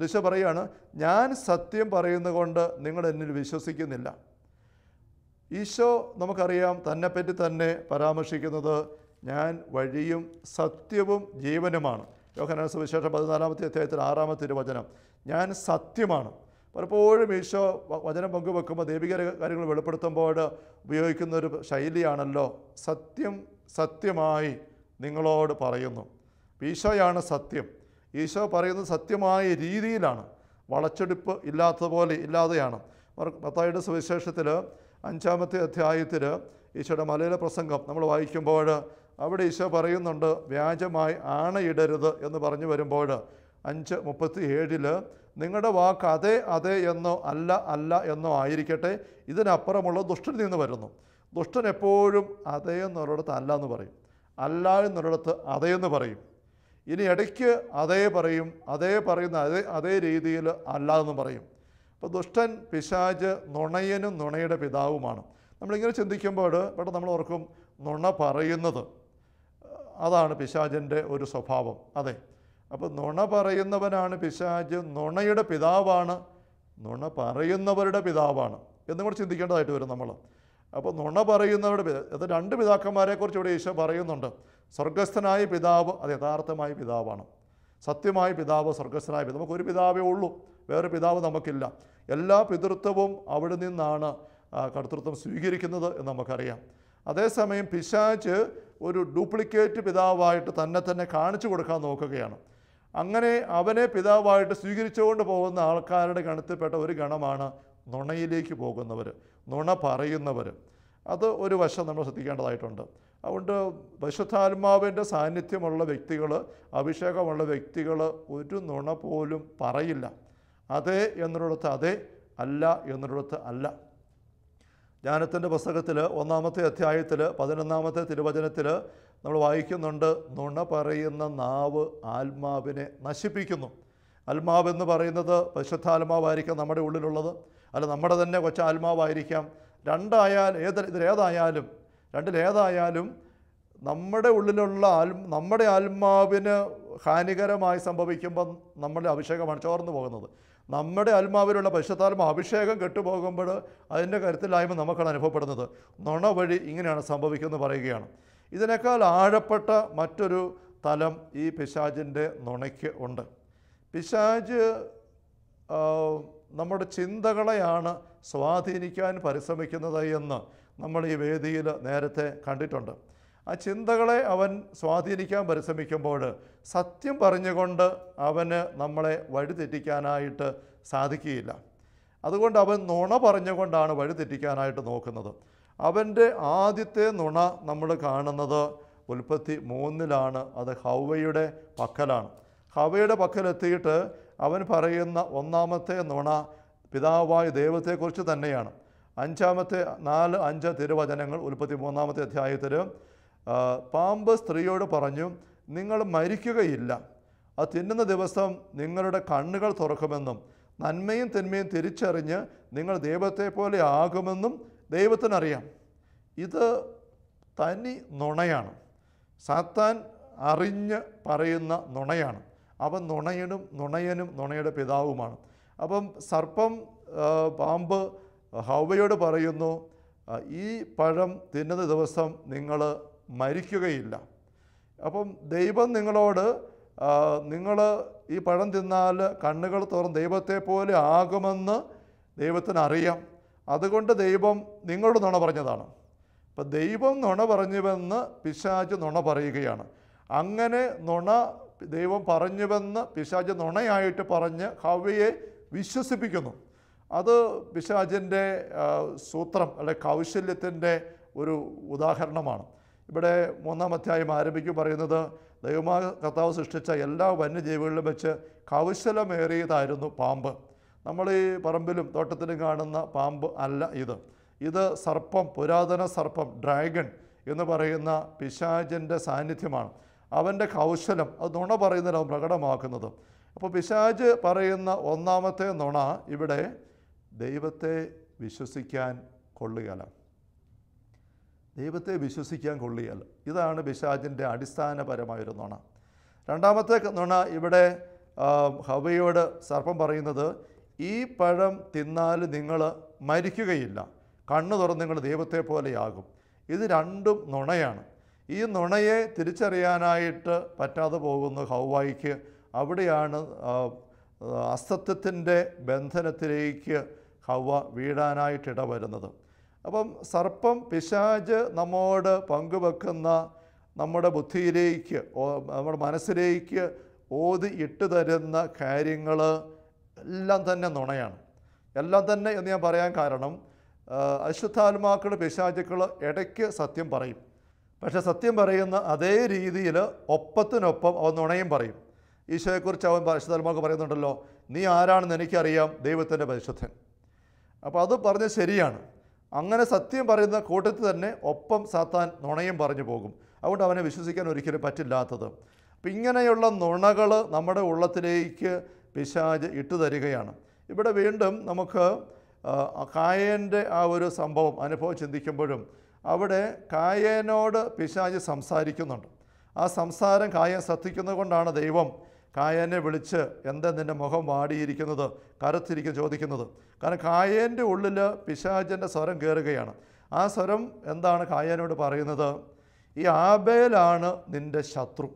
ദൃശ പറയാണ് ഞാൻ സത്യം പറയുന്നതുകൊണ്ട് നിങ്ങൾ എന്നിൽ വിശ്വസിക്കുന്നില്ല. ഈശോ നമുക്കറിയാം തന്നെപ്പറ്റി തന്നെ പരാമർശിക്കുന്നത് ഞാൻ വഴിയും സത്യവും ജീവനുമാണ്. യോഹനാൻ സുവിശേഷം പതിനാലാമത്തെ അധ്യായത്തിൽ ആറാമത്തെ വചനം. ഞാൻ സത്യമാണ്. പലപ്പോഴും ഈശോ വചനം പങ്കുവെക്കുമ്പോൾ ദൈവിക കാര്യങ്ങൾ വെളിപ്പെടുത്തുമ്പോൾ ഉപയോഗിക്കുന്ന ഒരു ശൈലിയാണല്ലോ സത്യം സത്യമായി നിങ്ങളോട് പറയുന്നു. ഈശോയാണ് സത്യം. ഈശോ പറയുന്നത് സത്യമായ രീതിയിലാണ്. വളച്ചെടുപ്പ് ഇല്ലാത്തതുപോലെ ഇല്ലാതെയാണ്. മത്തായിയുടെ സുവിശേഷത്തിൽ അഞ്ചാമത്തെ അധ്യായത്തിൽ ഈശോയുടെ മലയിലെ പ്രസംഗം നമ്മൾ വായിക്കുമ്പോൾ അവിടെ ഈശോ പറയുന്നുണ്ട് വ്യാജമായി ആണയിടരുത് എന്ന് പറഞ്ഞു വരുമ്പോൾ അഞ്ച് മുപ്പത്തി ഏഴിൽ നിങ്ങളുടെ വാക്ക് അതെ അതെ എന്നോ അല്ല അല്ല എന്നോ ആയിരിക്കട്ടെ. ഇതിനപ്പുറമുള്ള ദുഷ്ടൻ നിന്ന് വരുന്നു. ദുഷ്ടൻ എപ്പോഴും അതേ എന്നൊരിടത്ത് അല്ല എന്ന് പറയും. അല്ല എന്നൊരിടത്ത് അതേ പറയും. ഇനി ഇടയ്ക്ക് അതേ പറയും അതേ പറയുന്ന അതേ അതേ രീതിയിൽ അല്ല എന്ന് പറയും. അപ്പോൾ ദുഷ്ടൻ പിശാജ് നുണയനും നുണയുടെ പിതാവുമാണ്. നമ്മളിങ്ങനെ ചിന്തിക്കുമ്പോൾ ഇവിടെ നമ്മൾ ഓർക്കും നുണ പറയുന്നത് അതാണ് പിശാചിന്റെ ഒരു സ്വഭാവം. അതെ. അപ്പോൾ നുണ പറയുന്നവനാണ് പിശാജ് നുണയുടെ പിതാവാണ്. നുണ പറയുന്നവരുടെ പിതാവാണ്. എന്നും കൂടെ ചിന്തിക്കേണ്ടതായിട്ട് വരും നമ്മൾ അപ്പോൾ നുണ പറയുന്നവരുടെ അത് രണ്ട് പിതാക്കന്മാരെക്കുറിച്ച് ഇവിടെ ഈശോ പറയുന്നുണ്ട്. സ്വർഗസ്ഥനായ പിതാവ് അത് യഥാർത്ഥമായ പിതാവാണ്. സത്യമായ പിതാവ് സ്വർഗസ്ഥനായ പിതാവ്. നമുക്കൊരു പിതാവേ ഉള്ളൂ. വേറെ പിതാവ് നമുക്കില്ല. എല്ലാ പിതൃത്വവും അവിടെ നിന്നാണ് കർത്തൃത്വം സ്വീകരിക്കുന്നത് എന്ന് നമുക്കറിയാം. അതേസമയം പിശാച്ച് ഒരു ഡ്യൂപ്ലിക്കേറ്റ് പിതാവായിട്ട് തന്നെ തന്നെ കാണിച്ചു കൊടുക്കാൻ നോക്കുകയാണ്. അങ്ങനെ അവനെ പിതാവായിട്ട് സ്വീകരിച്ചുകൊണ്ട് പോകുന്ന ആൾക്കാരുടെ ഗണത്തിൽപ്പെട്ട ഒരു ഗണമാണ് നുണയിലേക്ക് പോകുന്നവർ നുണ പറയുന്നവർ അത് ഒരു വശം നമ്മൾ ശ്രദ്ധിക്കേണ്ടതായിട്ടുണ്ട്. അതുകൊണ്ട് പരിശുദ്ധാത്മാവിന്റെ സാന്നിധ്യമുള്ള വ്യക്തികൾ അഭിഷേകമുള്ള വ്യക്തികൾ ഒരു നുണ പോലും പറയില്ല. അതെ എന്നിടത്ത് അതെ അല്ല എന്നിടത്ത് അല്ല. ജ്ഞാനത്തിന്റെ പുസ്തകത്തിൽ ഒന്നാമത്തെ അധ്യായത്തിൽ പതിനൊന്നാമത്തെ തിരുവചനത്തിൽ നമ്മൾ വായിക്കുന്നുണ്ട് നുണ പറയുന്ന നാവ് ആത്മാവിനെ നശിപ്പിക്കുന്നു. ആത്മാവെന്ന് പറയുന്നത് പരിശുദ്ധാത്മാവായിരിക്കാം നമ്മുടെ ഉള്ളിലുള്ളത്. അല്ല നമ്മുടെ തന്നെ കൊച്ച ആത്മാവായിരിക്കാം. രണ്ടായാൽ ഏത് ഇതിലേതായാലും രണ്ടിലേതായാലും നമ്മുടെ ഉള്ളിലുള്ള ആൽ നമ്മുടെ ആത്മാവിന് ഹാനികരമായി സംഭവിക്കുമ്പം നമ്മുടെ അഭിഷേകമാണ് ചോർന്നു പോകുന്നത്. നമ്മുടെ ആത്മാവിലുള്ള പരിശുദ്ധാത്മ അഭിഷേകം കെട്ടുപോകുമ്പോൾ അതിന്റെ കരുത്തിലായ്മ നമുക്കാണ് അനുഭവപ്പെടുന്നത്. നുണ വഴി ഇങ്ങനെയാണ് സംഭവിക്കുന്നത് പറയുകയാണ്. ഇതിനേക്കാൾ ആഴപ്പെട്ട മറ്റൊരു തലം ഈ പിശാജിന്റെ നുണയ്ക്ക് ഉണ്ട്. പിശാജ് നമ്മുടെ ചിന്തകളെയാണ് സ്വാധീനിക്കാൻ പരിശ്രമിക്കുന്നത് എന്ന് നമ്മൾ ഈ വേദിയിൽ നേരത്തെ കണ്ടിട്ടുണ്ട്. ആ ചിന്തകളെ അവൻ സ്വാധീനിക്കാൻ പരിശ്രമിക്കുമ്പോൾ സത്യം പറഞ്ഞുകൊണ്ട് അവന് നമ്മളെ വഴിതെറ്റിക്കാനായിട്ട് സാധിക്കുകയില്ല. അതുകൊണ്ട് അവൻ നുണ പറഞ്ഞുകൊണ്ടാണ് വഴിതെറ്റിക്കാനായിട്ട് നോക്കുന്നത്. അവന്റെ ആദ്യത്തെ നുണ നമ്മൾ കാണുന്നത് ഉൽപ്പത്തി മൂന്നിലാണ്. അത് ഹൗവയുടെ പക്കലാണ്. ഹവയുടെ പക്കലെത്തിയിട്ട് അവൻ പറയുന്ന ഒന്നാമത്തെ നുണ പിതാവായ ദൈവത്തെക്കുറിച്ച് തന്നെയാണ്. അഞ്ചാമത്തെ നാല് അഞ്ച് തിരുവചനങ്ങൾ ഉൽപ്പത്തി മൂന്നാമത്തെ അധ്യായത്തിൽ പാമ്പ് സ്ത്രീയോട് പറഞ്ഞു നിങ്ങൾ മരിക്കുകയില്ല. അത് തിന്നുന്ന ദിവസം നിങ്ങളുടെ കണ്ണുകൾ തുറക്കുമെന്നും നന്മയും തിന്മയും തിരിച്ചറിഞ്ഞ് നിങ്ങൾ ദൈവത്തെ പോലെ ആകുമെന്നും ദൈവത്തിനറിയാം. ഇത് തനി നുണയാണ്. സാത്താൻ അറിഞ്ഞ് പറയുന്ന നുണയാണ്. അവൻ നുണയനും നുണയനും നുണയുടെ പിതാവുമാണ്. അപ്പം സർപ്പം പാമ്പ് ഹവയോട് പറയുന്നു ഈ പഴം തിന്നുന്ന ദിവസം നിങ്ങൾ മരിക്കുകയില്ല. അപ്പം ദൈവം നിങ്ങളോട് നിങ്ങൾ ഈ പഴം തിന്നാൽ കണ്ണുകൾ തുറന്ന് ദൈവത്തെ പോലെ ആകുമെന്ന് ദൈവത്തിന് അറിയാം അതുകൊണ്ട് ദൈവം നിങ്ങളോട് നുണ പറഞ്ഞതാണ്. അപ്പം ദൈവം നുണ പറഞ്ഞുവെന്ന് പിശാജ് നുണ പറയുകയാണ്. അങ്ങനെ നുണ ദൈവം പറഞ്ഞുവെന്ന് പിശാജ് നുണയായിട്ട് പറഞ്ഞ് ഹവയെ വിശ്വസിപ്പിക്കുന്നു. അത് പിശാജിന്റെ സൂത്രം അല്ലെ കൗശല്യത്തിന്റെ ഒരു ഉദാഹരണമാണ്. ഇവിടെ മൂന്നാം അധ്യായം ആരംഭിക്കും പറയുന്നത് ദൈവമാ കർത്താവ് സൃഷ്ടിച്ച എല്ലാ വന്യജീവികളിലും വെച്ച് കൗശലമേറിയതായിരുന്നു പാമ്പ്. നമ്മൾ ഈ പറമ്പിലും തോട്ടത്തിലും കാണുന്ന പാമ്പ് അല്ല ഇത്. ഇത് സർപ്പം പുരാതന സർപ്പം ഡ്രാഗൺ എന്ന് പറയുന്ന പിശാചിന്റെ സാന്നിധ്യമാണ്. അവന്റെ കൗശലം അത് നുണ പറയുന്നതിനാണ് പ്രകടമാക്കുന്നത്. അപ്പോൾ പിശാജ് പറയുന്ന ഒന്നാമത്തെ നുണ ഇവിടെ ദൈവത്തെ വിശ്വസിക്കാൻ കൊള്ളുകയല്ല. ദൈവത്തെ വിശ്വസിക്കാൻ കൊള്ളിയാൽ ഇതാണ് പിശാജിന്റെ അടിസ്ഥാനപരമായൊരു നുണ. രണ്ടാമത്തെ നുണ ഇവിടെ ഹവയോട് സർപ്പം പറയുന്നത് ഈ പഴം തിന്നാൽ നിങ്ങൾ മരിക്കുകയില്ല. കണ്ണു തുറന്ന് നിങ്ങൾ ദൈവത്തെ പോലെയാകും. ഇത് രണ്ടും നുണയാണ്. ഈ നുണയെ തിരിച്ചറിയാനായിട്ട് പറ്റാതെ പോകുന്ന ഹൗവായിക്ക് അവിടെയാണ് അസത്യത്തിന്റെ ബന്ധനത്തിലേക്ക് ഹവ വീഴാനായിട്ട് ഇടവരുന്നത്. അപ്പം സർപ്പം പിശാജ് നമ്മോട് പങ്കുവെക്കുന്ന നമ്മുടെ ബുദ്ധിയിലേക്ക് നമ്മുടെ മനസ്സിലേക്ക് ഓതി ഇട്ട് തരുന്ന കാര്യങ്ങൾ എല്ലാം തന്നെ നുണയാണ്. എല്ലാം തന്നെ എന്ന് ഞാൻ പറയാൻ കാരണം അശുദ്ധാത്മാക്കൾ പിശാചുക്കൾ ഇടയ്ക്ക് സത്യം പറയും. പക്ഷേ സത്യം പറയുന്ന അതേ രീതിയിൽ ഒപ്പത്തിനൊപ്പം അവൻ നുണയും പറയും. ഈശോയെക്കുറിച്ച് അവൻ പരിശുദ്ധാത്മാക്ക് പറയുന്നുണ്ടല്ലോ നീ ആരാണെന്ന് എനിക്കറിയാം ദൈവത്തിന്റെ പരിശുദ്ധൻ. അപ്പോൾ അത് പറഞ്ഞ് ശരിയാണ്. അങ്ങനെ സത്യം പറയുന്ന കൂട്ടത്തിൽ തന്നെ ഒപ്പം സാത്താൻ നുണയും പറഞ്ഞു പോകും. അതുകൊണ്ട് അവനെ വിശ്വസിക്കാൻ ഒരിക്കലും പറ്റില്ലാത്തത്. അപ്പം ഇങ്ങനെയുള്ള നുണകൾ നമ്മുടെ ഉള്ളത്തിലേക്ക് പിശാജ് ഇട്ടു തരികയാണ്. ഇവിടെ വീണ്ടും നമുക്ക് കായേന്റെ ആ ഒരു സംഭവം അനുഭവം ചിന്തിക്കുമ്പോഴും അവിടെ കായേനോട് പിശാജ് സംസാരിക്കുന്നുണ്ട്. ആ സംസാരം കായൻ ശ്രദ്ധിക്കുന്നത് കൊണ്ടാണ് ദൈവം കായനെ വിളിച്ച് എന്താ നിന്റെ മുഖം വാടിയിരിക്കുന്നത്? കരുത്തിരിക്കും ചോദിക്കുന്നത്. കാരണം കായേന്റെ ഉള്ളിൽ പിശാചന്റെ സ്വരം കയറുകയാണ് ആ സ്വരം എന്താണ് കായേനോട് പറയുന്നത്? ഈ ആബേലാണ് നിന്റെ ശത്രു.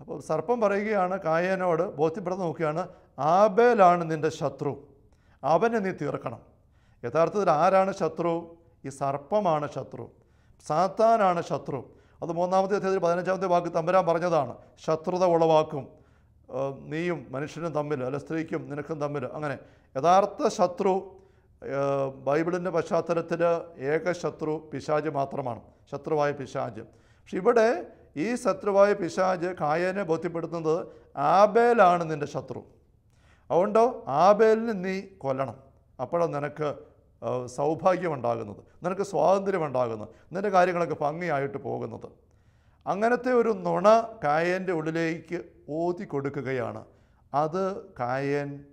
അപ്പോൾ സർപ്പം പറയുകയാണ് കായേനോട് ബോധ്യപ്പെടുന്ന നോക്കുകയാണ് ആബേലാണ് നിന്റെ ശത്രു. അവനെ നീ തീർക്കണം. യഥാർത്ഥത്തിൽ ആരാണ് ശത്രു? ഈ സർപ്പമാണ് ശത്രു. സാത്താനാണ് ശത്രു. അത് മൂന്നാമത്തെ അധ്യായത്തിൽ പതിനഞ്ചാമത്തെ വാക്ക് തമ്പരാൻ പറഞ്ഞതാണ് ശത്രുത ഉളവാക്കും. നീയും മനുഷ്യനും തമ്മിൽ അല്ല സ്ത്രീക്കും നിനക്കും തമ്മിൽ. അങ്ങനെ യഥാർത്ഥ ശത്രു ബൈബിളിന്റെ പശ്ചാത്തലത്തിൽ ഏക ശത്രു പിശാജ് മാത്രമാണ്. ശത്രുവായ പിശാജ് പക്ഷെ ഇവിടെ ഈ ശത്രുവായ പിശാജ് കായനെ ബോധ്യപ്പെടുത്തുന്നത് ആബേലാണ് നിന്റെ ശത്രു. അതുകൊണ്ടോ ആബേലിന് നീ കൊല്ലണം. അപ്പോഴാണ് നിനക്ക് സൗഭാഗ്യമുണ്ടാകുന്നത് നിനക്ക് സ്വാതന്ത്ര്യമുണ്ടാകുന്നത് നിന്റെ കാര്യങ്ങളൊക്കെ ഭംഗിയായിട്ട് പോകുന്നത്. അങ്ങനത്തെ ഒരു നുണ കായന്റെ ഉള്ളിലേക്ക് ഓതി കൊടുക്കുകയാണ്. അത് കായൻ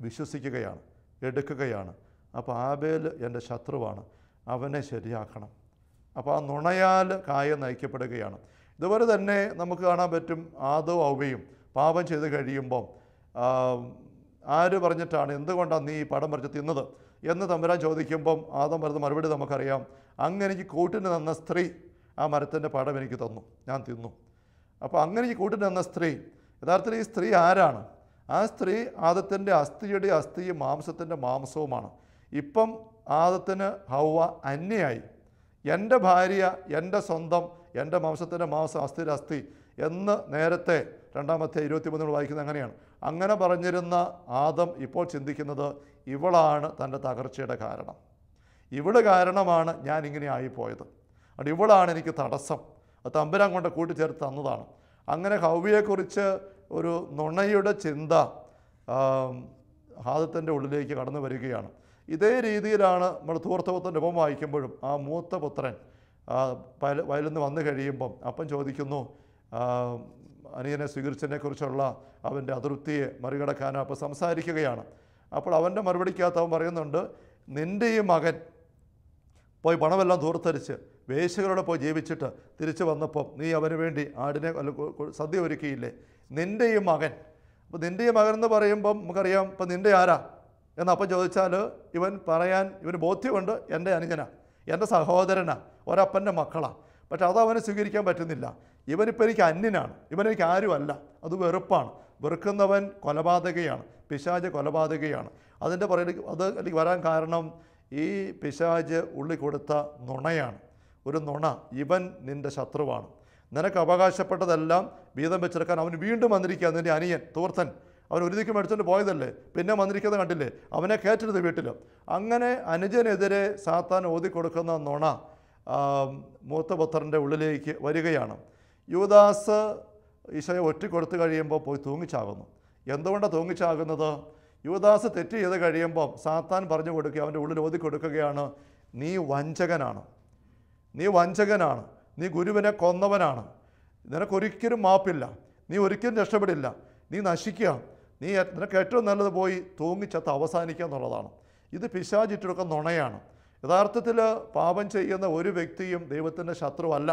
വിശ്വസിക്കുകയാണ് എടുക്കുകയാണ്. അപ്പോൾ ആബേൽ എന്റെ ശത്രുവാണ് അവനെ ശരിയാക്കണം. അപ്പോൾ ആ നുണയാൽ കായ നയിക്കപ്പെടുകയാണ്. ഇതുപോലെ തന്നെ നമുക്ക് കാണാൻ പറ്റും ആദോ ഔവയും പാപം ചെയ്ത് കഴിയുമ്പം ആര് പറഞ്ഞിട്ടാണ് എന്തുകൊണ്ടാണ് നീ ഈ പടം വരച്ച് തിന്നത്? എന്ന് തമ്പുരാൻ ചോദിക്കുമ്പം ആദം പറഞ്ഞ മറുപടി നമുക്കറിയാം. അങ്ങനെ എനിക്ക് കൂട്ടിന് തന്ന സ്ത്രീ ആ മരത്തിന്റെ പടം എനിക്ക് തന്നു. ഞാൻ തിന്നു. അപ്പോൾ അങ്ങനെ ഈ കൂട്ടിന് തന്ന സ്ത്രീ യഥാർത്ഥത്തിൽ ഈ സ്ത്രീ ആരാണ്? ആ സ്ത്രീ ആദത്തിന്റെ അസ്ഥിയുടെ അസ്ഥിയും മാംസത്തിന്റെ മാംസവുമാണ്. ഇപ്പം ആദത്തിന് ഹൗവ അന്യയായി എന്റെ ഭാര്യ എന്റെ സ്വന്തം എന്റെ മാംസത്തിന്റെ മാംസം അസ്ഥിരസ്ഥി അസ്ഥി എന്ന് നേരത്തെ രണ്ടാമത്തെ ഇരുപത്തിമൂന്നിൽ വായിക്കുന്നത് അങ്ങനെയാണ്. അങ്ങനെ പറഞ്ഞിരുന്ന ആദം ഇപ്പോൾ ചിന്തിക്കുന്നത് ഇവളാണ് തന്റെ തകർച്ചയുടെ കാരണം. ഇവിടെ കാരണമാണ് ഞാൻ ഇങ്ങനെ ആയിപ്പോയത്. അതുകൊണ്ട് ഇവളാണ് എനിക്ക് തടസ്സം. അത് തമ്പുരാൻ കൊണ്ട് കൂട്ടിച്ചേർത്ത് തന്നതാണ്. അങ്ങനെ ഹൗവിയെക്കുറിച്ച് ഒരു നുണയുടെ ചിന്ത ഹാദത്തിന്റെ ഉള്ളിലേക്ക് കടന്നു വരികയാണ്. ഇതേ രീതിയിലാണ് നമ്മൾ തൂർത്തപുത്രന്റെ ഉപം വായിക്കുമ്പോഴും ആ മൂത്ത പുത്രൻ വയലിൽ നിന്ന് വന്നു കഴിയുമ്പം അപ്പം ചോദിക്കുന്നു അനിയനെ സ്വീകരിച്ചതിനെ കുറിച്ചുള്ള അവന്റെ അതൃപ്തിയെ മറികടക്കാനോ അപ്പോൾ സംസാരിക്കുകയാണ്. അപ്പോൾ അവന്റെ മറുപടിക്കകത്ത് അവൻ പറയുന്നുണ്ട് നിന്റെ ഈ മകൻ പോയി പണമെല്ലാം ധൂർത്തരിച്ച് വേശ്യകളോടെ പോയി ജീവിച്ചിട്ട് തിരിച്ചു വന്നപ്പം നീ അവന് വേണ്ടി ആടിനെ സദ്യ ഒരുക്കിയില്ലേ? നിന്റെ ഈ മകൻ. അപ്പോൾ നിന്റെ ഈ മകൻ എന്ന് പറയുമ്പം നമുക്കറിയാം ഇപ്പം നിന്റെ ആരാ? എന്ന് അപ്പം ചോദിച്ചാൽ ഇവൻ പറയാൻ ഇവന് ബോധ്യമുണ്ട് എന്റെ അനുജനാണ് എന്റെ സഹോദരനാണ് ഒരപ്പന്റെ മക്കളാണ് പക്ഷെ അത് അവനെ സ്വീകരിക്കാൻ പറ്റുന്നില്ല. ഇവനിപ്പോൾ എനിക്ക് അന്യനാണ്. ഇവനെനിക്ക് ആരുമല്ല. അത് വെറുപ്പാണ്. വെറുക്കുന്നവൻ കൊലപാതകയാണ്. പിശാജ് കൊലപാതകയാണ്. അതിന്റെ പുറകിൽ അത് എനിക്ക് വരാൻ കാരണം ഈ പിശാജ് ഉള്ളി കൊടുത്ത നുണയാണ്. ഒരു നുണ. ഇവൻ നിന്റെ ശത്രുവാണ്. നിനക്ക് അവകാശപ്പെട്ടതെല്ലാം വീതം വെച്ചെടുക്കാൻ അവൻ വീണ്ടും വന്നിരിക്കുക നിന്റെ അനിയൻ തൂർത്തൻ. അവൻ ഒരു ദിക്കും അടിച്ചുകൊണ്ട് പോയതല്ലേ? പിന്നെ വന്നിരിക്കുന്നത് കണ്ടില്ലേ? അവനെ കയറ്റരുത് വീട്ടിൽ അങ്ങനെ അനുജനെതിരെ സാത്താൻ ഓതി കൊടുക്കുന്ന നുണ മൂത്ത പുത്രന്റെ ഉള്ളിലേക്ക് വരികയാണ്. യുവദാസ് ഈശോയെ ഒറ്റ കൊടുത്തു കഴിയുമ്പോൾ പോയി തൂങ്ങിച്ചാകുന്നു. എന്തുകൊണ്ടാണ് തൂങ്ങിച്ചാകുന്നത്? യുവദാസ് തെറ്റ് ചെയ്ത് കഴിയുമ്പോൾ സാത്താൻ പറഞ്ഞു കൊടുക്കുക അവന്റെ ഉള്ളിൽ ഓതി കൊടുക്കുകയാണ് നീ വഞ്ചകനാണ്. നീ വഞ്ചകനാണ്. നീ ഗുരുവിനെ കൊന്നവനാണ്. നിനക്കൊരിക്കലും മാപ്പില്ല. നീ ഒരിക്കലും രക്ഷപ്പെടില്ല. നീ നശിക്കുക. നീ നിനക്ക് ഏറ്റവും നല്ലത് പോയി തൂങ്ങിച്ചത്ത് അവസാനിക്കുക എന്നുള്ളതാണ്. ഇത് പിശാചിട്ടെടുക്ക നുണയാണ്. യഥാർത്ഥത്തിൽ പാപം ചെയ്യുന്ന ഒരു വ്യക്തിയും ദൈവത്തിന്റെ ശത്രുവല്ല.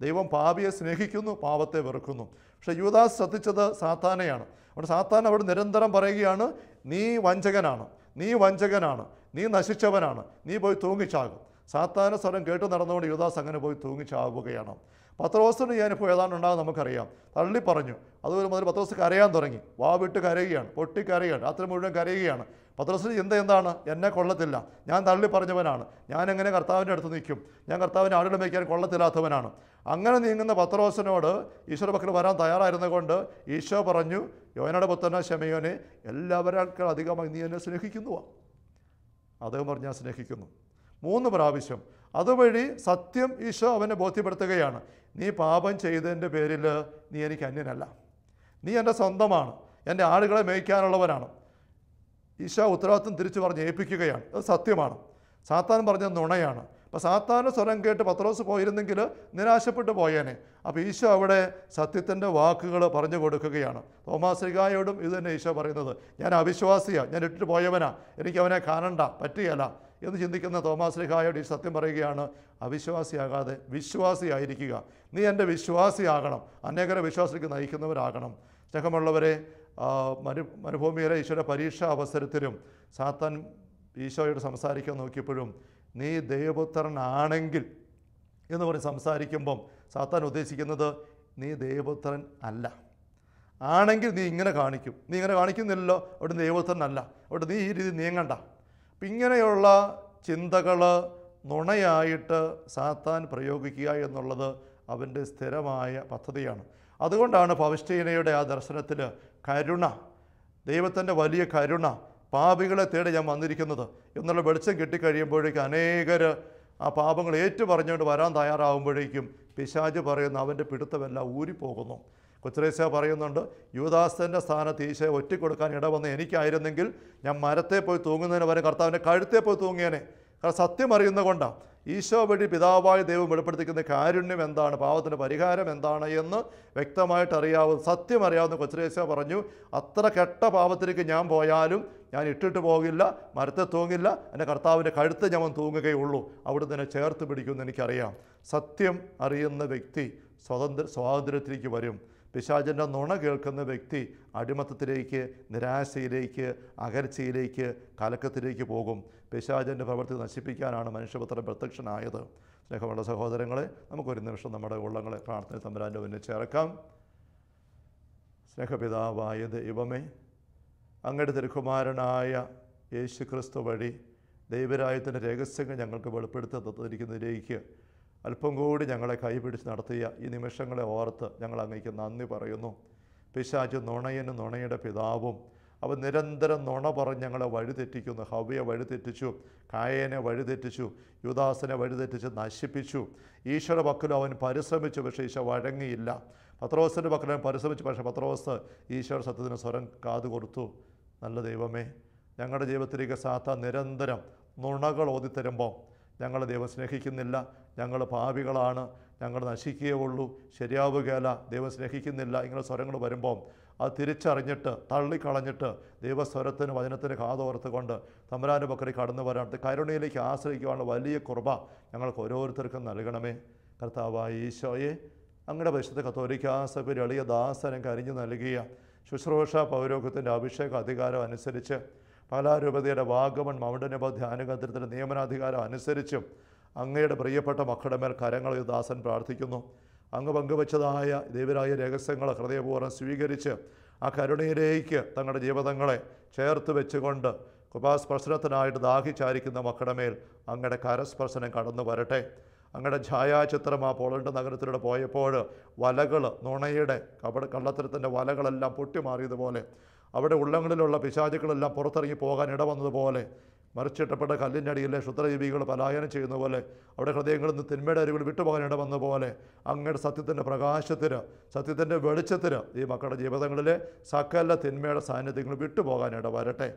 ദൈവം പാപിയെ സ്നേഹിക്കുന്നു പാപത്തെ വെറുക്കുന്നു. പക്ഷേ യൂദാസ് ശ്രദ്ധിച്ചത് സാത്താനെയാണ്. അവിടെ സാത്താൻ അവിടെ നിരന്തരം പറയുകയാണ് നീ വഞ്ചകനാണ് നീ വഞ്ചകനാണ് നീ നശിച്ചവനാണ് നീ പോയി തൂങ്ങിച്ചാകും. സാത്താന സ്വരം കേട്ട് നടന്നുകൊണ്ട് യുവദാസ് അങ്ങനെ പോയി തൂങ്ങിച്ചാവുകയാണ് പത്രോസിന് ഈ അനുഭവം ഏതാണ്ട് ഉണ്ടാകും നമുക്കറിയാം. തള്ളി പറഞ്ഞു അതുപോലെ മുതൽ പത്രോസ് കരയാൻ തുടങ്ങി. വാവിട്ട് കരയുകയാണ് പൊട്ടി കരയുകയാണ് രാത്രി മുഴുവൻ കരയുകയാണ്. പത്രോസിന് ചിന്ത എന്താണ്? എന്നെ കൊള്ളത്തില്ല. ഞാൻ തള്ളി പറഞ്ഞവനാണ്. ഞാൻ എങ്ങനെ കർത്താവിന്റെ അടുത്ത് നിൽക്കും? ഞാൻ കർത്താവിന്റെ ആടുകളെ വയ്ക്കാൻ കൊള്ളത്തില്ലാത്തവനാണ്. അങ്ങനെ നീങ്ങുന്ന പത്രോസിനോട് ഈശ്വര പക്കൽ വരാൻ തയ്യാറായിരുന്നുകൊണ്ട് ഈശോ പറഞ്ഞു യോനയുടെ പുത്രന ശമയോനെ എല്ലാവരേക്കാൾ അധികമായി നീ എന്നെ സ്നേഹിക്കുന്നുവാ? അദ്ദേഹം പറഞ്ഞ് ഞാൻ സ്നേഹിക്കുന്നു. മൂന്ന് പ്രാവശ്യം. അതുവഴി സത്യം ഈശോ അവനെ ബോധ്യപ്പെടുത്തുകയാണ്. നീ പാപം ചെയ്തതിന്റെ പേരിൽ നീ എനിക്ക് അന്യനല്ല. നീ എന്റെ സ്വന്തമാണ്. എന്റെ ആളുകളെ മേയ്ക്കാനുള്ളവനാണ്. ഈശോ ഉത്തരവാദിത്വം തിരിച്ചു പറഞ്ഞ് ഏൽപ്പിക്കുകയാണ്. അത് സത്യമാണ്. സാത്താൻ പറഞ്ഞ നുണയാണ്. അപ്പോൾ സാത്താന്റെ സ്വരം കേട്ട് പത്രോസ് പോയിരുന്നെങ്കിൽ നിരാശപ്പെട്ടു പോയേനെ. അപ്പോൾ ഈശോ അവിടെ സത്യത്തിന്റെ വാക്കുകൾ പറഞ്ഞു കൊടുക്കുകയാണ്. തോമാശ്രികായോടും ഇത് തന്നെ ഈശോ പറയുന്നത് ഞാൻ അവിശ്വാസിയാണ് ഞാൻ ഇട്ടിട്ട് പോയവനാ എനിക്ക് അവനെ കാണണ്ട പറ്റുകയല്ല എന്ന് ചിന്തിക്കുന്ന തോമാശ്രികായോട് ഈ സത്യം പറയുകയാണ് അവിശ്വാസിയാകാതെ വിശ്വാസിയായിരിക്കുക. നീ എന്റെ വിശ്വാസിയാകണം. അനേകരെ വിശ്വാസിക്ക് നയിക്കുന്നവരാകണം. സ്നേഹമുള്ളവരെ മരു മരുഭൂമിയിലെ ഈശോയുടെ പരീക്ഷാ അവസരത്തിലും സാത്താൻ ഈശോയോട് സംസാരിക്കാൻ നോക്കിയപ്പോഴും നീ ദൈവപുത്രനാണെങ്കിൽ എന്ന് പറഞ്ഞ് സംസാരിക്കുമ്പം സാത്താൻ ഉദ്ദേശിക്കുന്നത് നീ ദൈവപുത്രൻ അല്ല. ആണെങ്കിൽ നീ ഇങ്ങനെ കാണിക്കും. നീ ഇങ്ങനെ കാണിക്കുന്നില്ലല്ലോ. അവിടെ ദൈവപുത്രനല്ല അവിടെ നീ ഈ രീതി നീങ്ങണ്ട. അപ്പം ഇങ്ങനെയുള്ള ചിന്തകൾ നുണയായിട്ട് സാത്താൻ പ്രയോഗിക്കുക എന്നുള്ളത് അവന്റെ സ്ഥിരമായ പദ്ധതിയാണ്. അതുകൊണ്ടാണ് പവിഷ്ഠീനയുടെ ആ ദർശനത്തിൽ കരുണ ദൈവത്തിന്റെ വലിയ കരുണ പാപികളെ തേടി ഞാൻ വന്നിരിക്കുന്നത്. എന്നുള്ള വെളിച്ചം കിട്ടിക്കഴിയുമ്പോഴേക്കും അനേകർ ആ പാപങ്ങൾ ഏറ്റു പറഞ്ഞുകൊണ്ട് വരാൻ തയ്യാറാവുമ്പോഴേക്കും പിശാജ് പറയുന്ന അവന്റെ പിടുത്തമെല്ലാം ഊരിപ്പോകുന്നു. കൊച്ചുറേസ്യ പറയുന്നുണ്ട് യുവദാസന്റെ സ്ഥാനത്ത് ഈശോയെ ഒറ്റിക്കൊടുക്കാൻ ഇടവന്ന് എനിക്കായിരുന്നെങ്കിൽ ഞാൻ മരത്തെ പോയി തൂങ്ങുന്നതിന് വരെ കർത്താവിന്റെ കഴുത്തെ പോയി തൂങ്ങിയേനെ. കാരണം സത്യം അറിയുന്ന കൊണ്ടാണ് ഈശോ വഴി പിതാവായ ദൈവം വെളിപ്പെടുത്തിക്കുന്ന കാരുണ്യം എന്താണ്? പാവത്തിന്റെ പരിഹാരം എന്താണ് എന്ന് വ്യക്തമായിട്ട് അറിയാവുന്ന സത്യം അറിയാവുന്ന കൊച്ചുരേശ പറഞ്ഞു അത്ര കെട്ട പാവത്തിലേക്ക് ഞാൻ പോയാലും ഞാൻ ഇട്ടിട്ട് പോകില്ല മരത്തെ തൂങ്ങില്ല എന്റെ കർത്താവിന്റെ കഴുത്ത് ഞാൻ തൂങ്ങുകയുള്ളൂ. അവിടെ തന്നെ ചേർത്ത് പിടിക്കുമെന്ന് എനിക്കറിയാം. സത്യം അറിയുന്ന വ്യക്തി സ്വതന്ത്ര സ്വാതന്ത്ര്യത്തിലേക്ക് വരും. പിശാചന്റെ നുണ കേൾക്കുന്ന വ്യക്തി അടിമത്തത്തിലേക്ക് നിരാശയിലേക്ക് അകർച്ചയിലേക്ക് കലക്കത്തിലേക്ക് പോകും. പിശാചന്റെ പ്രവൃത്തി നശിപ്പിക്കാനാണ് മനുഷ്യപുത്രൻ പ്രത്യക്ഷനായത്. സ്നേഹമുള്ള സഹോദരങ്ങളെ നമുക്കൊരു നിമിഷം നമ്മുടെ ഉള്ളങ്ങളെ പ്രാർത്ഥന തമ്പരാന്റെ മുന്നിൽ ചേർക്കാം. സ്നേഹപിതാവായ ദൈവമേ അങ്ങയുടെ തിരുക്കുമാരനായ യേശു ക്രിസ്തു വഴി ദൈവരായത്തിന്റെ രഹസ്യങ്ങൾ ഞങ്ങൾക്ക് വെളിപ്പെടുത്തി തന്നിരിക്കുന്നതിലേക്ക് അല്പം കൂടി ഞങ്ങളെ കൈപിടിച്ച് നടത്തിയ ഈ നിമിഷങ്ങളെ ഓർത്ത് ഞങ്ങൾ അങ്ങേക്ക് നന്ദി പറയുന്നു. പിശാച് നുണയനും നുണയുടെ പിതാവും അവൻ നിരന്തരം നുണ പറഞ്ഞ് ഞങ്ങളെ വഴിതെറ്റിക്കുന്നു. ഹവ്യെ വഴിതെറ്റിച്ചു കായേനെ വഴിതെറ്റിച്ചു യുദാസനെ വഴിതെറ്റിച്ച് നശിപ്പിച്ചു. ഈശ്വര പക്കലും അവൻ പരിശ്രമിച്ചു പക്ഷേ ഈശോ വഴങ്ങിയില്ല. പത്രോസിന്റെ പക്കലും അവൻ പരിശ്രമിച്ചു പക്ഷേ പത്രോസ് ഈശ്വര സത്യത്തിന് സ്വരം കാതു കൊടുത്തു നല്ല ദൈവമേ ഞങ്ങളുടെ ജീവിതത്തിലേക്ക് സാത്ത നിരന്തരം നുണകൾ ഓതിത്തരുമ്പോൾ ഞങ്ങൾ ദൈവം സ്നേഹിക്കുന്നില്ല. ഞങ്ങൾ പാപികളാണ്. ഞങ്ങൾ നശിക്കുകയുള്ളൂ ശരിയാവുകയല്ല. ദൈവം സ്നേഹിക്കുന്നില്ല. ഇങ്ങനെ സ്വരങ്ങൾ വരുമ്പോൾ അത് തിരിച്ചറിഞ്ഞിട്ട് തള്ളിക്കളഞ്ഞിട്ട് ദൈവസ്വരത്തിന് വചനത്തിന് കാതോർത്തുകൊണ്ട് തമരാൻ പക്കൽ കടന്നു വരാൻ കരുണയിലേക്ക് ആശ്രയിക്കുവാനുള്ള വലിയ കുർബ ഞങ്ങൾക്ക് ഓരോരുത്തർക്കും നൽകണമേ. കർത്താവായ ഈശോയെ അങ്ങയുടെ പരിശുദ്ധ കത്തോലിക്കാ സഭയിൽ എളിയ ദാസനം കരിഞ്ഞു നൽകിയ ശുശ്രൂഷ പൗരോഗത്തിന്റെ അഭിഷേക അധികാരം അനുസരിച്ച് പാലാരൂപതയുടെ വാഗമൺ മൗണ്ടനബ ധ്യാനകേന്ദ്രത്തിന്റെ നിയമനാധികാരം അനുസരിച്ചും അങ്ങയുടെ പ്രിയപ്പെട്ട മക്കളുടെ മേൽ കരങ്ങൾ ദാസൻ പ്രാർത്ഥിക്കുന്നു. അങ്ങ് പങ്കുവച്ചതായ ദൈവരായ രഹസ്യങ്ങൾ ഹൃദയപൂർവം സ്വീകരിച്ച് ആ കരുണയിലേക്ക് തങ്ങളുടെ ജീവിതങ്ങളെ ചേർത്ത് വെച്ചുകൊണ്ട് കൃപാസ്പർശനത്തിനായിട്ട് ദാഹിച്ചായിരിക്കുന്ന മക്കളുടെ മേൽ അങ്ങയുടെ കരസ്പർശനം കടന്നു വരട്ടെ. അങ്ങയുടെ ഛായാചിത്രം ആ പോളണ്ട് നഗരത്തിലൂടെ പോയപ്പോൾ വലകൾ നുണയുടെ കപട കള്ളത്തരത്തിന്റെ വലകളെല്ലാം പൊട്ടിമാറിയതുപോലെ അവിടെ ഉള്ളങ്ങളിലുള്ള പിശാചുക്കളെല്ലാം പുറത്തിറങ്ങി പോകാൻ ഇടവന്നതുപോലെ മറിച്ചിട്ടപ്പെട്ട കല്ലിന്റെ അടിയിലെ ക്ഷുദ്രജീവികൾ പലായനം ചെയ്യുന്ന പോലെ അവിടെ ഹൃദയങ്ങളിൽ നിന്ന് തിന്മയുടെ അരികൾ വിട്ടുപോകാനിട വന്ന പോലെ അങ്ങയുടെ സത്യത്തിന്റെ പ്രകാശത്തിന് സത്യത്തിന്റെ വെളിച്ചത്തിന് ഈ മക്കളുടെ ജീവിതങ്ങളിലെ സകല തിന്മയുടെ സാന്നിധ്യങ്ങൾ വിട്ടുപോകാനിട വരട്ടെ.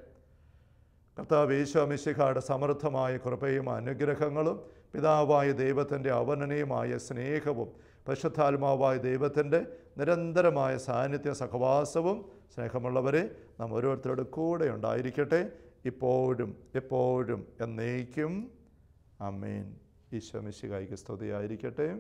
കർത്താവ് ഈശോമിശിഖയുടെ സമൃദ്ധമായ കൃപയും അനുഗ്രഹങ്ങളും പിതാവായ ദൈവത്തിന്റെ അവനനയുമായ സ്നേഹവും പരിശുദ്ധാത്മാവായ ദൈവത്തിന്റെ നിരന്തരമായ സാന്നിധ്യ സഹവാസവും സ്നേഹമുള്ളവരെ നാം ഓരോരുത്തരുടെ കൂടെ ഉണ്ടായിരിക്കട്ടെ. ഇപ്പോഴും എപ്പോഴും എന്നേക്കും. അമേൻ ഈശോമിശിഖായിക്ക് സ്തുതിയായിരിക്കട്ടെ.